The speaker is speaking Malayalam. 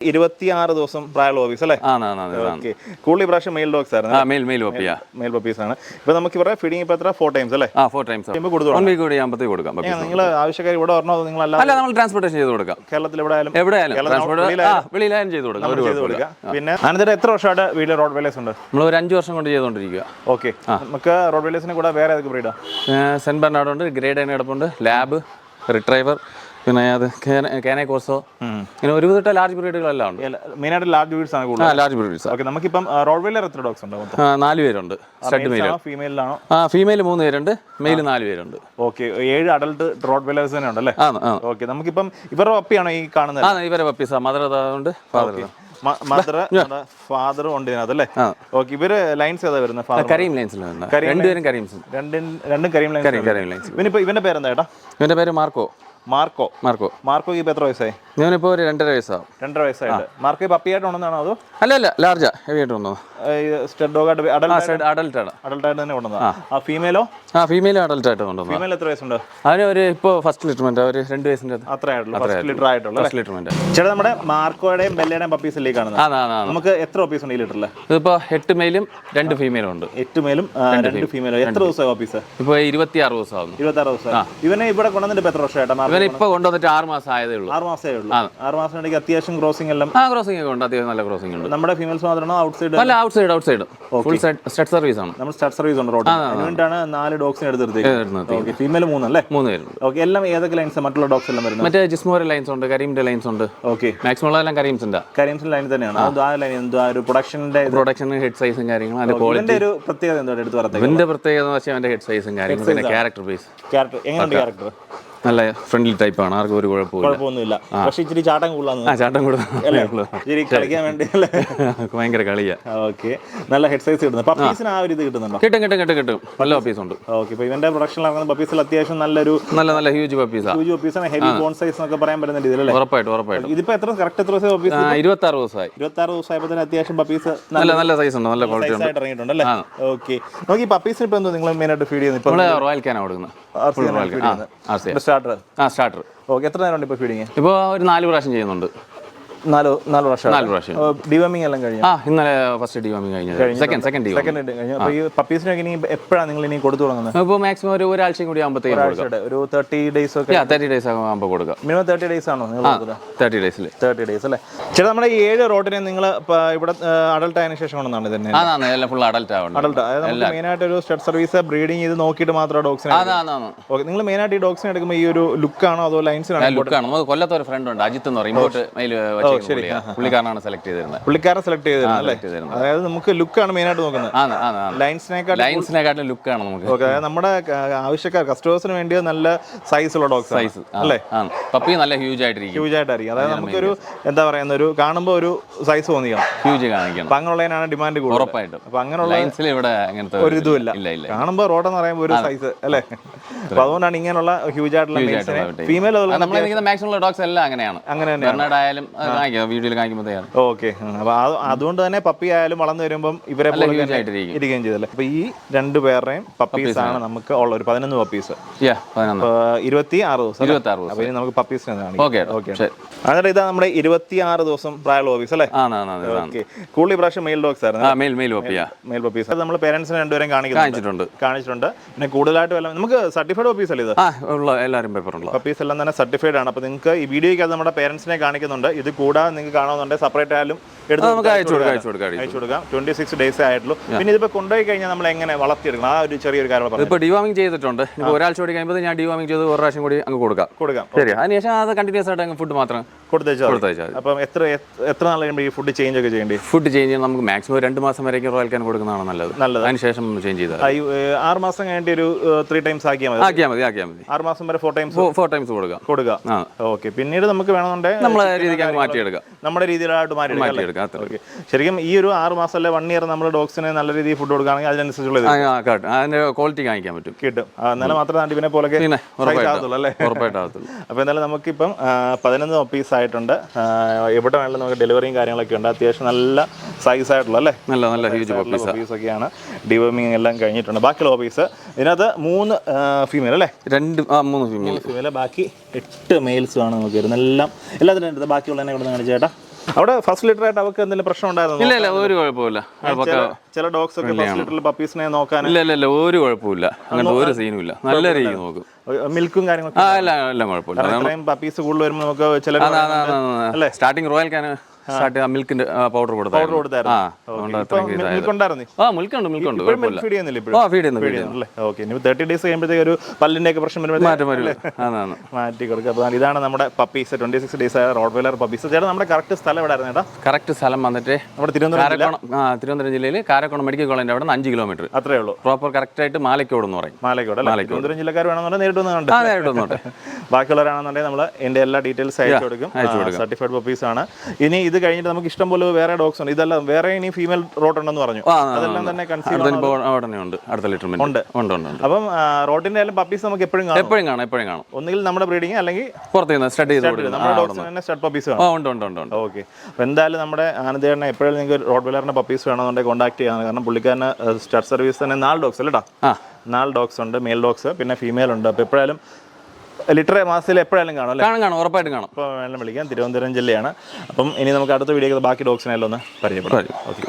ഇരുപത്തിയാറ് ദിവസം പ്രായമുള്ള ഓഫീസ് അല്ലേ? ഓക്കെ കൂടുതൽ പ്രാവശ്യം മെയിൽ ഡോഗ്സ് ആയിരുന്നു മെയിൽ മെയിൽ പപ്പിയാ മെയിൽ പപ്പീസ് ആണ്. ഇപ്പൊ നമുക്ക് ഇവരുടെ ഫീഡിംഗ് ഇപ്പൊ എത്ര? ഫോർ ടൈംസ് അല്ലേ? ആ ഫോർ ടൈംസ് കൊടുക്കാം നിങ്ങൾ ആവശ്യക്കാർ ഇവിടെ വരണോ നിങ്ങൾ അല്ല നമ്മൾ ട്രാൻസ്പോർട്ടേഷൻ ചെയ്ത് കൊടുക്കാം. കേരളത്തിൽ എവിടെ ആയാലും എവിടെ ആയാലും ചെയ്ത് കൊടുക്കാം പിന്നെ അനന്തരം എത്ര വർഷമായിട്ട് വീട്ടിൽ റോഡ് വേലേസ് ഉണ്ട്? നമ്മൾ ഒരു അഞ്ച് വർഷം കൊണ്ട് ചെയ്തുകൊണ്ടിരിക്കുക ഓക്കെ നമുക്ക് റോഡ് വേലേസിന് കൂടെ വേറെ ഏതൊക്കെ ബ്രീഡാ സെന്റ് ബെർണാഡ് ഉണ്ട് ഗ്രേഡ് അതിന് കിടപ്പുണ്ട് ലാബ് റിട്രൈവർ പിന്നെ അത് കാനെ കോഴ്സോ ഇങ്ങനെ ഒരുവിധ ലാർജ് ബ്രീഡുകളെല്ലാം ഉണ്ട്. മെയിനായിട്ട് ലാർജ് ബ്രീഡ്സ് ആണ് കൂടുതൽ ലാർജ് ബ്രീഡ്സ് ഓക്കെ നമുക്കിപ്പം റോഡ് വെയിലർ എത്ര ഡോഗ്സ് ഉണ്ട് നാല് പേരുണ്ട്. സ്റ്റഡ് മെയിൽ ഫീമെയിലാണോ ആ ഫീമെയിൽ മൂന്ന് പേരുണ്ട് മെയിൽ നാല് പേരുണ്ട്. ഓക്കെ ഏഴ് അഡൾട്ട് റോഡ് വെയിലേഴ്സ് തന്നെ ഉണ്ടല്ലേ? ഓക്കെ നമുക്കിപ്പം ഇവരുടെ പപ്പിയാണോ ഈ കാണുന്നത്? ആ ഇവരെ പപ്പീസാ മദർ ഉണ്ട് ഫാദർ മദർ ഫാദറും ഉണ്ട് ഇതിനകത്ത് അല്ലേ? ആ. ഓക്കെ ഇവർ ലൈൻസ് ഏതാ വരുന്നത് ഫാദർ കരീം ലൈൻസിൽ രണ്ടുപേരും കരീംസ് രണ്ടും രണ്ടും കരീം ലൈൻസ് കരീം കരീം ലൈൻസ് ഇവനിപ്പോ ഇവന്റെ പേരെന്താ ഏട്ടാ? ഇവന്റെ പേര് മാർക്കോ. മാർക്കോ? മാർക്കോ. മാർക്കോ ഇപ്പൊ എത്ര വയസ്സായി? ഞാനിപ്പോൾ ഒരു രണ്ടര വയസ്സാവും. രണ്ടര വയസ്സായിട്ട്. മാർക്കോ പപ്പിയായിട്ട് ഉണ്ടെന്നാണോ അതോ? അല്ല അല്ല ലാർജാ ഹെവി ആയിട്ട് വന്നു സ്റ്റെഡ് ഡോഗായിട്ട് അഡൽട്ട് അഡൾട്ട് ആണ്. അഡൾട്ട് ആയിട്ട് തന്നെ കൊണ്ടുവന്നത്. ആ. ഫീമെയിലോ ആ ഫീമെയിൽ അഡൽട്ട് ആയിട്ട് കൊണ്ടുവന്നു ഫീമെയിൽ എത്ര വയസ്സുണ്ട്? അവന് ഒരു ഇപ്പോൾ ഫസ്റ്റ് ലിറ്റർമെന്റ് ഒരു രണ്ട് വയസ്സിന്റെ അത്ര ആയിട്ടുള്ളൂ. ഫസ്റ്റ് ലിറ്റർ ആയിട്ടുള്ളൂ. ഫസ്റ്റ് ലിറ്റർമെന്റ് ചേട്ടാ നമ്മുടെ മാർക്കോയുടെയും ബെല്ലയുടെയും പപ്പീസ് അല്ലേ കാണുന്നത്? നമുക്ക് എത്ര പപ്പീസ് ഉണ്ട് ഈ ലിറ്ററിൽ ഇതിപ്പോ എട്ട് മെയിലും രണ്ട് ഫീമെയിലും ഉണ്ട്. എട്ട് മെയിലും രണ്ട് ഫീമെയിലും എത്ര ദിവസമായി പപ്പീസ് ഇപ്പോൾ ഇരുപത്തിയാറ് ദിവസം ആവുന്നു ഇരുപത്തി ആറ് ദിവസം ഇവനെ ഇവിടെ കൊണ്ടുവന്നിട്ട് എത്ര വർഷമായിട്ടാ മാർക്കോ ഇവൻ കൊണ്ടുവന്നിട്ട് ആറ് മാസം ആയതേ ഉള്ളൂ. ആറ് മാസമേ ഉള്ളൂ. ആറ് മാസം ഉണ്ടെങ്കിൽ അത്യാവശ്യം ക്രോസിംഗ് എല്ലാം. ആ ക്രോസിംഗ് ഒക്കെ ഉണ്ട്. അത്യാവശ്യം നല്ല ക്രോസിംഗ് ഉണ്ട്. നമ്മുടെ ഫീമെയിൽസ് മാത്രമാണോ? ഔട്ട് സൈഡ് അല്ല outside outside full stud service ആണ്. നമ്മൾ സ്റ്റഡ് സർവീസ് ഉണ്ട് റോഡ് അതുകൊണ്ടാണ് നാല് ഡോഗ്സിനെ എടുത്തിരുത്തേ എടുക്കുന്നത്. ഓക്കെ ഫീമെയിൽ മൂന്നല്ലേ മൂന്ന് പേരുണ്ട്. ഓക്കെ എല്ലാം ഏതൊക്കെ ലൈൻസ് മറ്റുള്ള ഡോഗ്സ് എല്ലാം വരുന്നത്? മറ്റേ ജിസ്മോര ലൈൻസ് ഉണ്ട് കരീമിന്റെ ലൈൻസ് ഉണ്ട്. ഓക്കെ മാക്സിമം എല്ലാം കരീംസിന്റെ. കരീംസിന്റെ ലൈൻ തന്നെയാണ്. അത് ആ ലൈൻ എന്തോ ആ ഒരു പ്രൊഡക്ഷന്റെ പ്രൊഡക്ഷൻ ഹെഡ് സൈസും കാര്യങ്ങളും അതിന്റെ ക്വാളിറ്റി ഒരു പ്രത്യേകത എന്തോ എടുത്ത് പറഞ്ഞത് ഇവന്റെ പ്രത്യേകത എന്ന് വെച്ചാൽ അവന്റെ ഹെഡ് സൈസും കാര്യങ്ങളും പിന്നെ ക്യാരക്ടർ ബേസ് ക്യാരക്ടർ എങ്ങനെയുണ്ട് ക്യാരക്ടർ നല്ല ഫ്രണ്ട്ലി ടൈപ്പ് ആണ്. ആർക്കും ഒരു കുഴപ്പമില്ല കുഴപ്പമൊന്നുമില്ല. പക്ഷേ ഇച്ചിരി ചാട്ടം കൂടുതലാണ്. ചാട്ടം കൂടെ ഇച്ചിരി കളിക്കാൻ വേണ്ടി ഭയങ്കര കളിയാ. ഓക്കെ. നല്ല ഹെഡ് സൈസ് കിട്ടുന്നത് പപ്പീസിന് ആ ഒരു ഇത് കിട്ടുന്നുണ്ടോ? കിട്ടും കിട്ടും കിട്ടും കിട്ടും. നല്ല പപ്പീസ് ഉണ്ട്. ഓക്കെ. ഇപ്പൊ ഇവന്റെ പ്രൊഡക്ഷൻ ഇറങ്ങുന്ന പപ്പീസിൽ അത്യാവശ്യം നല്ലൊരു നല്ല നല്ല ഹ്യൂജ് പപ്പീസാ ഹ്യൂജ് പപ്പീസാണ് ഹെവി ബോൺ സൈസ് എന്നൊക്കെ പറയാൻ പറ്റുന്ന രീതിയിലല്ലേ ഉറപ്പായിട്ടും ഉറപ്പായിട്ടും. ഇതിപ്പോ എത്ര? കറക്റ്റ് എത്ര ദിവസം പപ്പീസ് ഇരുപത്തി ആറ് ദിവസമായി. ഇരുപത്തി ആറ് ദിവസമായപ്പോൾ തന്നെ അത്യാവശ്യം പപ്പീസ് നല്ല നല്ല സൈസ് ഉണ്ട്. നല്ല ക്വാളിറ്റി ഉണ്ട്. ഇറങ്ങിയിട്ടുണ്ട് അല്ലേ? ഓക്കെ. നോക്കി പപ്പീസിന് ഇപ്പൊ എന്തോ നിങ്ങൾ മെയിൻ ആയിട്ട് ഫീഡ് ചെയ്യുന്നത്? ഇപ്പൊ നമ്മൾ റോയൽ ക്യാനാണ് കൊടുക്കുന്നത്. സ്റ്റാർട്ടർ. ആ സ്റ്റാർട്ടർ. ഓക്കെ എത്ര നേരം ഉണ്ട് ഇപ്പൊ ഫീഡിങ് ഇപ്പോൾ ഒരു നാല് പ്രാവശ്യം ചെയ്യുന്നുണ്ട്. നാല് നാല് നാല് പ്രാവശ്യം. ഡിവമിങ് എല്ലാം കഴിഞ്ഞു? ആ ഇന്നലെ first second second deworming second കഴിഞ്ഞു. അപ്പൊ ഈ പപ്പീസിനൊക്കെ ഇനി എപ്പോഴാണ് നിങ്ങൾ ഇനി കൊടുത്തു തുടങ്ങുന്നത്? ഇപ്പോൾ മാക്സിമം ഒരു ഒരാഴ്ചയും കൂടി ആകുമ്പോഴത്തേക്കും ഒരു തേർട്ടി ഡേയ്സ് ഒക്കെ തേർട്ടി ഡേയ്സ് ആകുമ്പോൾ കൊടുക്കുക മിനിമം തേർട്ടി ഡേയ്സ് ആണോ നിങ്ങൾ തേർട്ടി ഡേയ്സിൽ തേർട്ടി ഡേയ്സ് അല്ലേ? ചേട്ടാ നമ്മുടെ ഈ ഏഴ് റോട്ടിനെ നിങ്ങൾ ഇവിടെ അഡൽട്ട് ആയതിനു ശേഷം കൊണ്ടാണ് തന്നെ അതാണ് എല്ലാം ഫുൾ അഡൽട്ട് ആവണം. അഡൽട്ട് അതായത് നമുക്ക് ഒരു സ്റ്റഡ് സർവീസ് ബ്രീഡിങ് ചെയ്ത് നോക്കിയിട്ട് മാത്രം ഡോഗ്സിനെ ഓക്കെ നിങ്ങൾ മെയിൻ ആയിട്ട് ഈ ഡോഗ്സിനെ എടുക്കുമ്പോൾ ഈ ഒരു ലുക്കാണോ അതോ ലൈൻസിനാണോ ലുക്കാണ് കൊല്ലത്ത് ഒരു ഫ്രണ്ട് ഉണ്ട് അജിത്ത് എന്ന് പറയും. ഇമ്പോർട്ട് മെയിൽ പുള്ളിക്കാരനാണ് സെലക്ട് ചെയ്തിരുന്നത് പുള്ളിക്കാരെ സെലക്ട് ചെയ്തിരുന്നത് അതായത് നമുക്ക് ലുക്കാണ് മെയിൻ ആയിട്ട് നോക്കുന്നത്. ആണ് ലൈൻസിനേക്കാൾ ലുക്കാണ് നമുക്ക്. ഓക്കെ നമ്മുടെ ആവശ്യക്കാർ കസ്റ്റമേഴ്സിന് വേണ്ടി നല്ല സൈസുള്ള ഉള്ള സൈസ് അല്ലേ? പപ്പി നല്ല ഹ്യൂജ് ആയിട്ടിരിക്കും. ഹ്യൂജ് ആയിട്ടായിരിക്കും. അതായത് നമുക്കൊരു എന്താ പറയുന്ന ഒരു കാണുമ്പോൾ ഒരു സൈസ് തോന്നിക്കണം. ഹ്യൂജ് കാണിക്കണം. അപ്പൊ അങ്ങനെയുള്ളതിനാണ് ഡിമാൻഡ് കൂടുതൽ. ഉറപ്പായിട്ടും. അപ്പൊ അങ്ങനെയുള്ള ലൈൻസിൽ ഇവിടെ അങ്ങനത്തെ ഒരു ഇതുമില്ല കാണുമ്പോൾ റോഡ് എന്ന് പറയുമ്പോൾ ഒരു സൈസ് അല്ലേ? അപ്പൊ അതുകൊണ്ടാണ് ഇങ്ങനെയുള്ള ഹ്യൂജ് ആയിട്ടുള്ള ഫീമെയിൽ മാക്സിമം ഡോഗ്സ് എല്ലാം അങ്ങനെയാണ്. അങ്ങനെ തന്നെ ആയാലും വീഡിയോയിൽ ഓക്കെ. അപ്പൊ അത് അതുകൊണ്ട് തന്നെ പപ്പി ആയാലും വളർന്നു വരുമ്പം ഇവരെ പോലെ ഇരിക്കുകയും ചെയ്തല്ലേ? അപ്പൊ ഈ രണ്ടു പേരുടെയും പപ്പീസ് ആണ് നമുക്ക് ഉള്ള ഒരു പതിനൊന്ന് പപ്പീസ് ഇരുപത്തി ആറ് ദിവസം? ഇരുപത്തി ആറ് നമുക്ക് പപ്പീസിനെ ശരി. എന്നിട്ട് ഇതാ നമ്മുടെ ഇരുപത്തി ആറ് ദിവസം പ്രായമുള്ള ഓഫീസ് അല്ലേ? ഓക്കെ കൂടുതൽ പ്രാവശ്യം മെയിൽ ഡോഗ്സ് ആയിരുന്നു മെയിൽ മെയിൽ പപ്പിയാ മെയിൽ പപ്പീസ് അത് നമ്മൾ പേരൻസിനെ രണ്ടുപേരും കാണിക്കുന്നുണ്ട്. കാണിച്ചിട്ടുണ്ട്. പിന്നെ കൂടുതലായിട്ട് വല്ല നമുക്ക് സർട്ടിഫൈഡ് ഓഫീസ് അല്ലേ ഇത്? ഉള്ള എല്ലാവരും പേപ്പർ ഉള്ള. പപ്പീസ് എല്ലാം തന്നെ സർട്ടിഫൈഡ് ആണ്. അപ്പൊ നിങ്ങൾക്ക് ഈ വീഡിയോയ്ക്ക് അത് നമ്മുടെ പേരൻസിനെ കാണിക്കുന്നുണ്ട്. ഇത് കൂടാതെ നിങ്ങൾക്ക് കാണുന്നുണ്ടെങ്കിൽ സെപ്പറേറ്റ് ആയാലും എടുത്ത് നമുക്ക് അയച്ചു കൊടുക്കാം അയച്ചു കൊടുക്കാം അയച്ചു കൊടുക്കാം. ട്വന്റി സിക്സ് ഡേയ്സ് ആയിട്ടുള്ളൂ. പിന്നെ ഇതിപ്പോ കൊണ്ടുപോയി കഴിഞ്ഞാൽ നമ്മൾ എങ്ങനെ വളർത്തിയെടുക്കണം? ആ ഒരു ചെറിയൊരു കാര്യം പറഞ്ഞു ഇപ്പോൾ ഡിവാമിങ് ചെയ്തിട്ടുണ്ട്. ഇപ്പോൾ ഒരാഴ്ച കൂടി കഴിയുമ്പോൾ ഞാൻ ഡിവാമിങ് ചെയ്ത് ഒരു പ്രാവശ്യം കൂടി അങ്ങ് കൊടുക്കാം. കൊടുക്കാം. ശരി അതിനുശേഷം അത് കണ്ടിന്യൂസ് ആയിട്ട് അങ്ങ് ഫുഡ് മാത്രം. കൊടുത്തയച്ചാൽ അപ്പം എത്ര എത്ര- നാൾ കഴിയുമ്പോൾ ഈ ഫുഡ് ചേഞ്ച് ഒക്കെ ചെയ്യേണ്ടി? ഫുഡ് ചേഞ്ച് ചെയ്യാൻ നമുക്ക് മാക്സിമം രണ്ട് മാസം വരേക്കും റോയൽ ക്യാൻ കൊടുക്കുന്നതാണ് നല്ലത്. നല്ലത്. അതിനുശേഷം ചേഞ്ച് ചെയ്താൽ ആറ് മാസം കഴിഞ്ഞിട്ട് ഒരു ത്രീ ടൈംസ് ആക്കിയാൽ മതി. ആക്കിയാൽ മതി ആക്കിയാൽ മതി. ആറ് മാസം വരെ ഫോർ ടൈംസ് ഫോർ ടൈംസ് കൊടുക്കാം. കൊടുക്കുക ആ. ഓക്കെ പിന്നീട് നമുക്ക് വേണമെന്നുണ്ടെങ്കിൽ നമ്മളെ രീതിക്ക് മാറ്റിയെടുക്കാം. നമ്മുടെ രീതിയിലായിട്ട് മാറ്റി മാറ്റിയെടുക്കാം ഓക്കെ ശരിക്കും ഈ ഒരു ആറ് മാസം അല്ലെ വൺ ഇയർ നമ്മൾ ഡോഗ്സിന് നല്ല രീതിയിൽ ഫുഡ് കൊടുക്കുകയാണെങ്കിൽ അതിനനുസരിച്ചുള്ള അതിന്റെ ക്വാളിറ്റി കാണിക്കാൻ പറ്റും. കിട്ടും. എന്നാലും മാത്രമേ നാട്ടിനെ പോലെ അല്ലേ? ഉറപ്പായിട്ടാകത്തുള്ളൂ അപ്പോൾ എന്തായാലും നമുക്കിപ്പം പതിനൊന്ന് പീസ് ആയിട്ടുണ്ട്. എവിടെ വേണമെങ്കിലും നമുക്ക് ഡെലിവറിയും കാര്യങ്ങളൊക്കെ ഉണ്ട്. അത്യാവശ്യം നല്ല സൈസ് ആയിട്ടുള്ള അല്ലേ? നല്ല നല്ല ഹ്യൂജ് ഒക്കെയാണ് ഡിവോമിങ് എല്ലാം കഴിഞ്ഞിട്ടുണ്ട്. ബാക്കിയുള്ള ഓഫീസ് ഇതിനകത്ത് മൂന്ന് ഫീമെയിൽ അല്ലേ? രണ്ട് ആ മൂന്ന് ഫീമെയിൽ ഫീമെയിൽ ബാക്കി എട്ട് മെയിൽസ് ആണ് നമുക്ക് വരുന്നത്. എല്ലാം എല്ലാത്തിനും ബാക്കിയുള്ളതിനെ ഇവിടെ നിന്ന് കാണിച്ചേട്ടാ അവിടെ ഫസ്റ്റ് ലിറ്റർ ആയിട്ട് അവർക്ക് എന്തെങ്കിലും പ്രശ്നം ഉണ്ടായിരുന്നു ഇല്ല ഇല്ല ഒരു കുഴപ്പമില്ല ചില ഡോഗ്സ് ഒക്കെ ഫസ്റ്റ് ലിറ്ററിൽ പപ്പീസിനെ നോക്കാൻ ഇല്ല ഇല്ല ഒരു കുഴപ്പമില്ല അങ്ങനത്തെ ഒരു സീനും ഇല്ല. നല്ല രീതിയിൽ നോക്കും. മിൽക്കും കാര്യങ്ങളൊക്കെ എല്ലാം കുഴപ്പമില്ല. പപ്പീസ് കൂടുതൽ വരുമ്പോൾ നമുക്ക് ചില സ്റ്റാർട്ടിങ് റോയൽ ക്യാൻ സ്റ്റാർട്ട് മിൽക്കിന്റെ പൗഡർ കൊടുത്തായിരുന്നു. കൊടുത്തായിരുന്നു. ആ ഫീഡ് തേർട്ടി ഡേയ്സ് കഴിയുമ്പോഴത്തേക്ക് ഒരു പല്ലിന്റെ ഒക്കെ പ്രശ്നം മാറ്റി കൊടുക്കുക. അപ്പോൾ ഇതാണ് നമ്മുടെ പപ്പീസ് ട്വന്റി സിക്സ് ഡേയ്സ് ആയ റോഡ് വെയിലർ പപ്പീസ് ചേട്ടാ നമ്മുടെ കറക്റ്റ് സ്ഥലം എവിടെ ആയിരുന്നു ചേട്ടാ? കറക്റ്റ് സ്ഥലം വന്നിട്ട് നമ്മുടെ തിരുവനന്തപുരം തിരുവനന്തപുരം ജില്ലയിൽ കാരക്കോണം മെഡിക്കൽ കോളേജിന്റെ അവിടെ അഞ്ച് കിലോമീറ്റർ അത്രേ ഉള്ളൂ. പ്രോപ്പർ കറക്റ്റ് ആയിട്ട് മാലക്കോട് എന്ന് പറയും. മാലക്കോട് തിരുവനന്തപുരം ജില്ലക്കാർ വേണമെന്നുണ്ടെങ്കിൽ നേരിട്ട് ഒന്ന് കണ്ട്. നേരിട്ട് ബാക്കിയുള്ളവരാണെന്നുണ്ടെങ്കിൽ നമ്മൾ എന്റെ എല്ലാ ഡീറ്റെയിൽസ് അയച്ചു കൊടുക്കും. സർട്ടിഫൈഡ് പപ്പീസ് ആണ്. ഇനി ഇത് കഴിഞ്ഞിട്ട് നമുക്ക് ഇഷ്ടം പോലെ വേറെ ഡോഗ്സ് ഉണ്ട്. ഇതെല്ലാം വേറെ ഇനി ഫീമെയിൽ റോട്ട് ഉണ്ടെന്ന് പറഞ്ഞു. അതെല്ലാം തന്നെ ഉണ്ട്. ഉണ്ട്. ഉണ്ട് അപ്പം റോട്ടിന്റെ എല്ലാം പപ്പീസ് നമുക്ക് എപ്പോഴും കാണും. എപ്പോഴും കാണാം എപ്പോഴും കാണും. ഒന്നുകിൽ നമ്മുടെ ബ്രീഡിങ് അല്ലെങ്കിൽ പുറത്ത് നിന്ന് സ്റ്റഡി ചെയ്ത് കൊടുക്കുന്നത് നമ്മുടെ ഡോഗ്സിന് തന്നെ സ്റ്റഡ് പപ്പീസ് ഉണ്ട് ഉണ്ട് ഉണ്ട് ഓക്കെ അപ്പോൾ എന്തായാലും നമ്മുടെ ആനന്ദേണ്ണ എപ്പോഴും നിങ്ങൾക്ക് റോഡ് വെലറിന്റെ പപ്പീസ് വേണമെന്നുണ്ടെങ്കിൽ കോൺടാക്ട് ചെയ്യാൻ കാരണം പുള്ളിക്കാരന് സ്റ്റഡ് സർവീസ് തന്നെ നാല് ഡോഗ്സ് അല്ലേടാ നാല് ഡോഗ്സ് ഉണ്ട്. മെയിൽ ഡോഗ്സ് പിന്നെ ഫീമെയിൽ ഉണ്ട്. അപ്പോൾ എപ്പോഴായാലും ലിറ്റർ മാസത്തിൽ എപ്പോഴായാലും കാണും അല്ലേ? കാണും കാണും. ഉറപ്പായിട്ടും കാണും. അപ്പോൾ വേണം വിളിക്കാം. തിരുവനന്തപുരം ജില്ലയാണ്. അപ്പം ഇനി നമുക്ക് അടുത്ത വീഡിയോ ബാക്കി ഡോഗ്സിനെല്ലാം ഒന്ന് പരിചയപ്പെടാം. ഓക്കെ